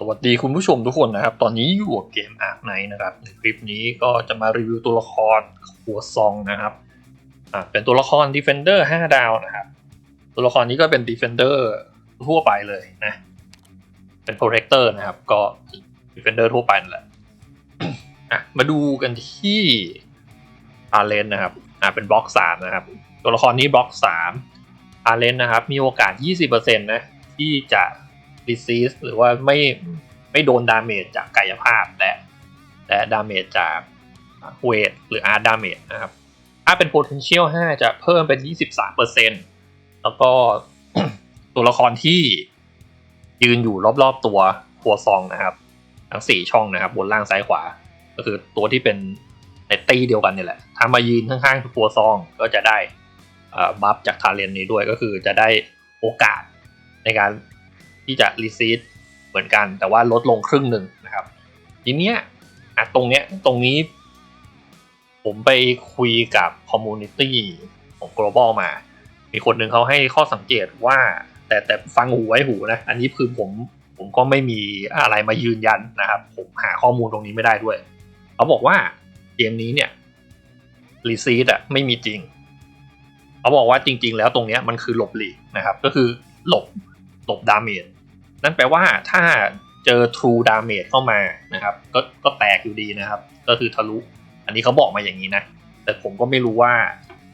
สวัสดีคุณผู้ชมทุกคนนะครับ ตอนนี้อยู่กับเกมอาร์คไนนะครับในคลิปนี้ก็จะมารีวิวตัวละครหัวซองนะครับอ่าเป็นตัวละคร Defender 5 ดาวนะครับ ตัวละครนี้ก็เป็น Defender ทั่วไปเลยนะ เป็น Protector นะครับ ก็ Defender ทั่วไปนั่นแหละอะมาดูกันที่อาเลนนะครับอ่าเป็นบล็อก3นะครับ ตัวละครนี้บล็อก3อาเลนนะครับ มีโอกาส 20%นะที่จะ disease หรือว่าไม่ไม่โดนดาเมจจากกายภาพและและดาเมจจากเวทหรือ art damage นะครับ ถ้าเป็น potential 5 จะเพิ่มเป็น 23%แล้วก็ตัวละครที่ยืนอยู่รอบๆตัวหัวซองนะครับ ทั้ง 4 ช่องนะครับ บนล่างซ้ายขวา ก็คือตัวที่เป็นในตีเดียวกันนี่แหละ ถ้ามายืนข้างๆตัวซองก็จะได้บัฟจากทาเลนนี้ด้วยก็คือจะได้โอกาสในการ ที่จะรีซีดเหมือนกัน แต่ว่าลดลงครึ่งหนึ่งนะครับ ทีเนี้ยอะตรงเนี้ยตรงนี้ ผมไปคุยกับคอมมูนิตี้ของ global มา มีคนหนึ่งเขาให้ข้อสังเกตว่า แต่แต่ฟังหูไว้หูนะ อันนี้คือผมผมก็ไม่มีอะไรมายืนยันนะครับ ผมหาข้อมูลตรงนี้ไม่ได้ด้วย เขาบอกว่าเกมนี้เนี่ยรีซีดอะไม่มีจริง เขาบอกว่าจริง ๆ แล้วตรงเนี้ยมันคือหลบหลีกนะครับ ก็คือหลบหลบดาเมจ นั่นแปลว่าถ้าเจอ True Damage เข้ามานะครับก็ก็แตกอยู่ดีนะครับ ก็คือทะลุ อันนี้เขาบอกมาอย่างนี้นะ แต่ผมก็ไม่รู้ว่า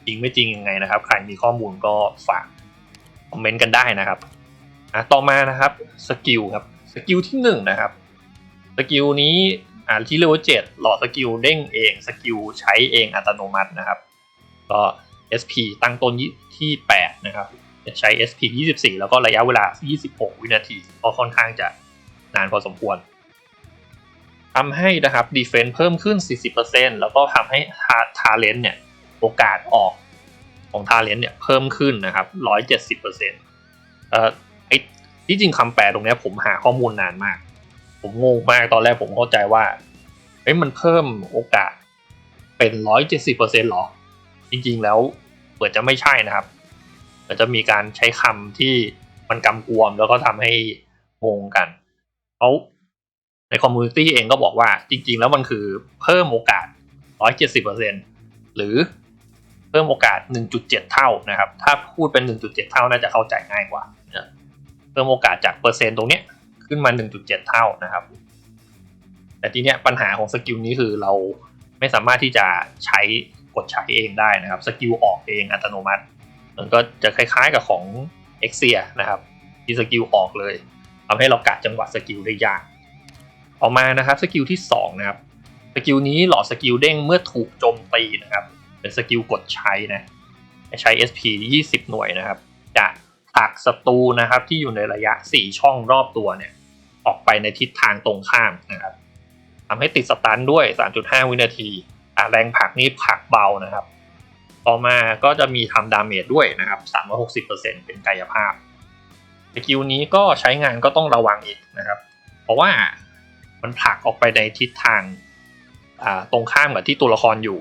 จริงไม่จริงยังไงนะครับ ใครมีข้อมูลก็ฝากคอมเมนต์กันได้นะครับอะต่อมานะครับสกิลครับสกิลที่หนึ่งนะครับสกิลนี้อ่าที่เลเวลเจ็ดหลอดสกิลเด้งเองสกิลใช้เองอัตโนมัตินะครับ ก็ SP ตั้งต้นที่ 8 นะครับ จะใช้ SP 24 แล้วก็ระยะเวลา 26 วินาทีก็ค่อนข้างจะนานพอสมควรทำให้นะครับ Defense เพิ่มขึ้น 40%แล้วก็ทำให้ Talent เนี่ย โอกาสออกของ Talent เนี่ย เพิ่มขึ้นนะครับ 170%เอ่อไอที่จริงคำแปลตรงนี้ผมหาข้อมูลนานมาก ผมงงมากตอนแรกผมเข้าใจว่าเอ้ยมันเพิ่มโอกาสเป็น 170%หรอ จริงๆแล้วเหมือจะไม่ใช่นะครับ แต่จะมีการใช้คำที่มันกำกวมแล้วก็ทำให้งงกันเขาในคอมมูนิตี้เองก็บอกว่าจริง ๆ แล้วมันคือเพิ่มโอกาส 170%หรือเพิ่มโอกาส 1.7 เท่านะครับ ถ้าพูดเป็น 1.7 เท่าน่าจะเข้าใจง่ายกว่านะเพิ่มโอกาสจากเปอร์เซ็นต์ตรงเนี้ยขึ้นมา 1.7 เท่านะครับ แต่ทีเนี้ยปัญหาของสกิลนี้คือเราไม่สามารถที่จะใช้กดใช้เองได้นะครับ สกิลออกเองอัตโนมัติ มันก็จะคล้ายๆกับของ e x เ i ียนะครับที่สกิลออกเลยทำให้เรากะจังหวะสกิลได้ยากออกมานะครับสกิลที่2นะครับสกิลนี้หลอดสกิลเด้งเมื่อถูกโจมตีนะครับเป็นสกิลกดใช้นะใช้ SP 20 หน่วยนะครับ จะผลักศัตรูนะครับที่อยู่ในระยะ 4 ช่องรอบตัวเนี่ยออกไปในทิศทางตรงข้ามนะครับทำให้ติดสตันด้วย 3.5 วินาทีแรงผลักนี่ผลักเบานะครับ ต่อมาก็จะมีทำดาเมจด้วยนะครับ360%เป็นกายภาพสกิลนี้ก็ใช้งานก็ต้องระวังอีกนะครับ เพราะว่ามันผลักออกไปในทิศทางตรงข้ามกับที่ตัวละครอยู่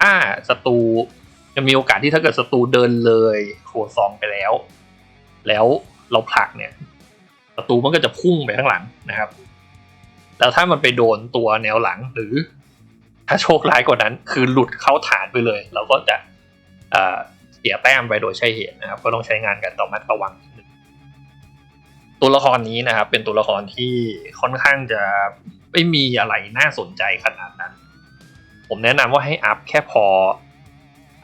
ถ้าศัตรูจะมีโอกาสที่ถ้าเกิดศัตรูเดินเลยโคซองไปแล้ว แล้วเราผลักเนี่ยศัตรูมันก็จะพุ่งไปข้างหลังนะครับ แล้วถ้ามันไปโดนตัวแนวหลังหรือ ถ้าโชคร้ายกว่านั้น คือหลุดเข้าฐานไปเลย เราก็จะเสียแต้มไปโดยใช่เหตุนะครับ ก็ต้องใช้งานกันต่อมัดระวังตัวละครนี้นะครับ เป็นตัวละครที่ค่อนข้างจะไม่มีอะไรน่าสนใจขนาดนั้น ผมแนะนำว่าให้อัพแค่พอ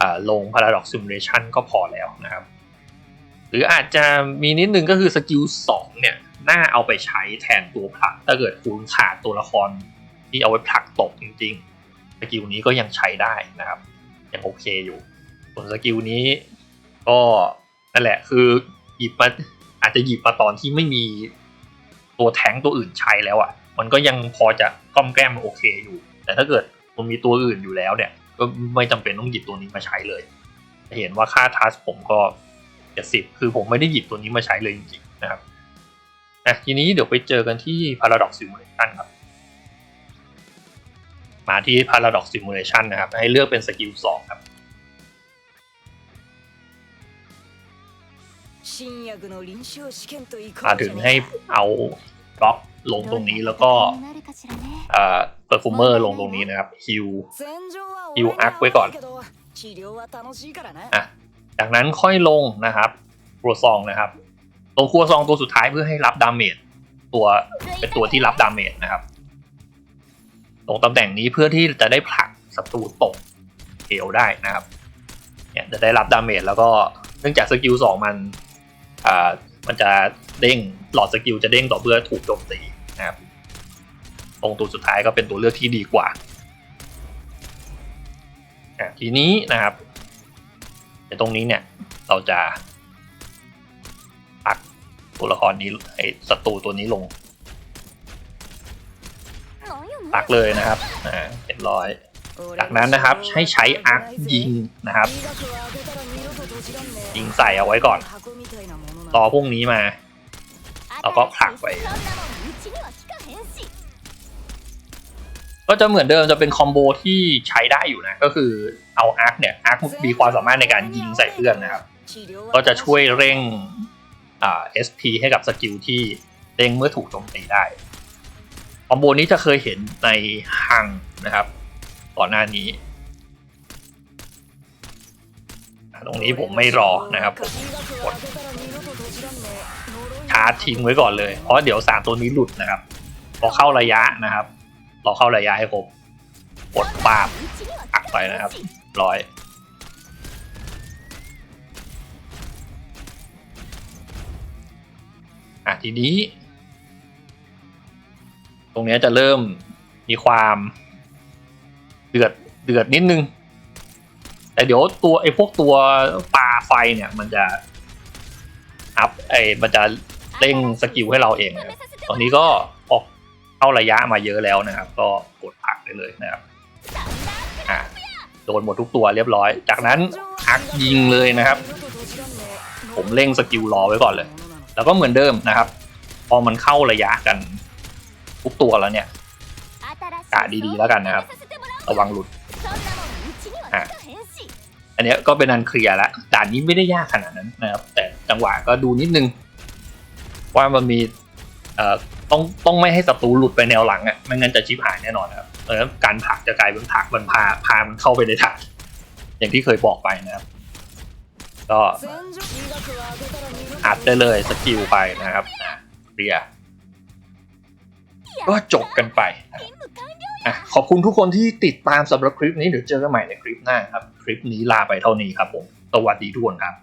อลง Paradox Simulation ก็พอแล้วนะครับ หรืออาจจะมีนิดนึงก็คือสกิล2เนี่ยน่าเอาไปใช้แทนตัวผลักถ้าเกิดคุณขาดตัวละครที่เอาไว้ผลักตกจริงๆ สกิลนี้ก็ยังใช้ได้นะครับ ยังโอเคอยู่ ส่วนสกิลนี้ก็นั่นแหละคือหยิบมาอาจจะหยิบมาตอนที่ไม่มีตัวแทงตัวอื่นใช้แล้วอะ่ะ มันก็ยังพอจะก้อมแก้มโอเคอยู่ แต่ถ้าเกิดมันมีตัวอื่นอยู่แล้วเนี่ย ก็ไม่จำเป็นต้องหยิบตัวนี้มาใช้เลย เห็นว่าค่าทัสผมก็เจ็ดสิบคือผมไม่ได้หยิบตัวนี้มาใช้เลยจริงๆนะครับอะทีนี้เดี๋ยวไปเจอกันที่ Paradox Simulation ครับาที่ Paradox Simulation นะครับ ให้เลือกเป็นสกิล2ครับถึงให้เอาบล็อกลงตรงนี้แล้วก็เปอร์ฟูมเมอร์ลงตรงนี้นะครับฮิวฮิวอัคไว้ก่อนอะจากนั้นค่อยลงนะครับครัวซองนะครับ ตรงครัวซองตัวสุดท้ายเพื่อให้รับดาเมจตัวเป็นตัวที่รับดาเมจนะครับ ตรงตำแหน่งนี้เพื่อที่จะได้ผลักศัตรูตกเหวได้นะครับเนี่ยจะได้รับดาเมจแล้วก็เนื่องจากสกิลสองมันอ่ามันจะเด้งหลอดสกิลจะเด้งต่อเมื่อถูกโจมตีนะครับตรงตัวสุดท้ายก็เป็นตัวเลือกที่ดีกว่าทีนี้นะครับเดี๋ยวตรงนี้เนี่ยเราจะปักตัวละครนี้ไอ้ศัตรูตัวนี้ลง ปักเลยนะครับอ่าเรียบร้อยจากนั้นนะครับให้ใช้อาร์คยิงนะครับยิงใส่เอาไว้ก่อนรอพวกนี้มาเราก็ผลักไป ก็จะเหมือนเดิมจะเป็นคอมโบที่ใช้ได้อยู่นะ ก็คือเอาอาร์คเนี่ยอาร์คมีความสามารถในการยิงใส่เพื่อนนะครับ ก็จะช่วยเร่งอ่า SP ให้กับสกิลที่เร่งเมื่อถูกโจมตีได้ค อมโบนี้จะเคยเห็นในฮังนะครับ ก่อนหน้านี้ ตรงนี้ผมไม่รอนะครับผมกดชาร์จทิ้งไว้ก่อนเลย เพราะเดี๋ยวสารตัวนี้หลุดนะครับ พอเข้าระยะนะครับ รอเข้าระยะให้ครบกดปาบอักไปนะครับ ร้อยอะทีนี้ ตรงนี้จะเริ่มมีความเดือดเดือดนิดนึง แต่เดี๋ยวตัวไอ้พวกตัวปลาไฟเนี่ยมันจะอัพไอ้มันจะเร่งสกิลให้เราเองนะครับตอนนี้ก็ออกเข้าระยะมาเยอะแล้วนะครับ ก็กดผักได้เลยนะครับอะโดนหมดทุกตัวเรียบร้อย จากนั้นอักยิงเลยนะครับ ผมเร่งสกิลรอไว้ก่อนเลย แล้วก็เหมือนเดิมนะครับ พอมันเข้าระยะกัน ทุกตัวแล้วเนี่ยกะดีๆแล้วกันนะครับ ระวังหลุดอะอันเนี้ยก็เป็นอันเคลียร์ละด่านนี้ไม่ได้ยากขนาดนั้นนะครับ แต่จังหวะก็ดูนิดนึง ว่ามันมีเอ่อต้องต้องไม่ให้ศัตรูหลุดไปแนวหลังอะไม่งั้นจะชิบหายแน่นอนนะครับเพราะฉะนั้นการผลักจะกลายเป็นผลักมันพาพามันเข้าไปในฐานอย่างที่เคยบอกไปนะครับ ก็อัดได้เลยสกิลไปนะครับอะเคลียร์ ก็จบกันไปนะครับอะขอบคุณทุกคนที่ติดตามสำหรับคลิปนี้เดี๋ยวเจอกันใหม่ในคลิปหน้าครับ คลิปนี้ลาไปเท่านี้ครับผม สวัสดีทุกคนครับ